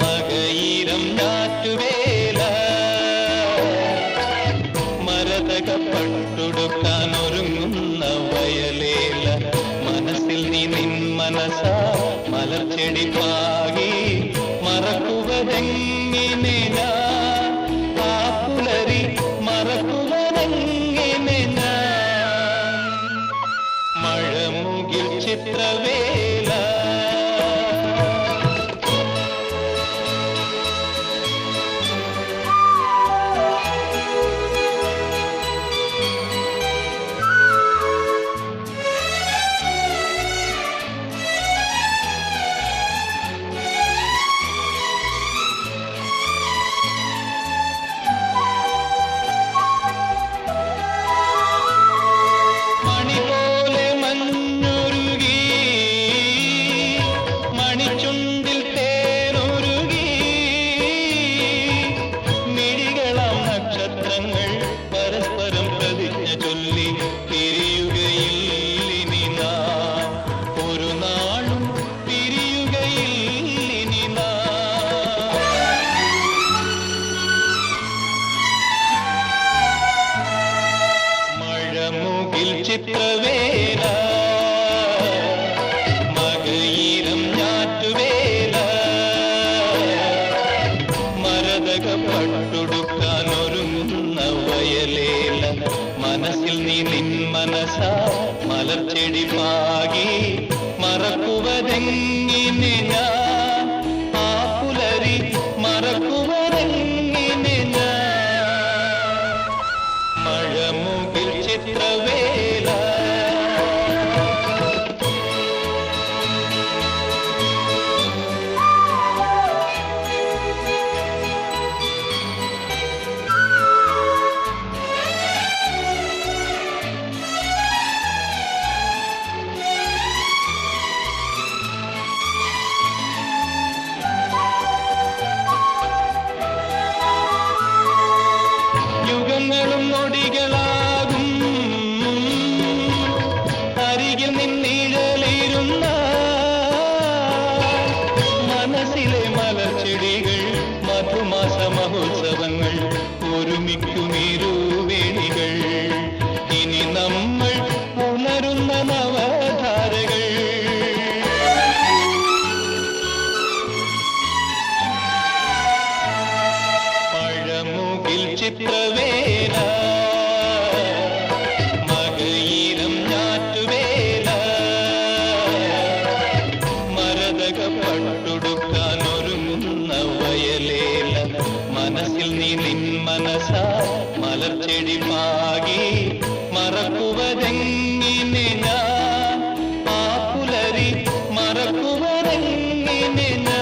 മകയിരം ആ പുലരി മറക്കുവതെങ്ങിനെ ചിത്രവേല. മകയിരം ഞാറ്റുവേല. മരതക പട്ടുടുക്കാൻ ഒരുങ്ങുന്ന വയലേല. മനസ്സിൽ നീ നിൻ മനസ മലർച്ചെടി പാകി. മറക്കുവതെങ്ങിനെ ഞാൻ യുഗങ്ങളും നൊടികളാകും. അരികിൽ നിന്നിഴലിരുന്ന മനസ്സിലെ മലച്ചെടികൾ മധുമാസ മഹോത്സവങ്ങൾ ഒരുമിക്കുമിരുവേണികൾ ഇനി നമ്മൾ ഉണരുന്ന നവധാരകൾ. ചിത്രവേല ಮನೆ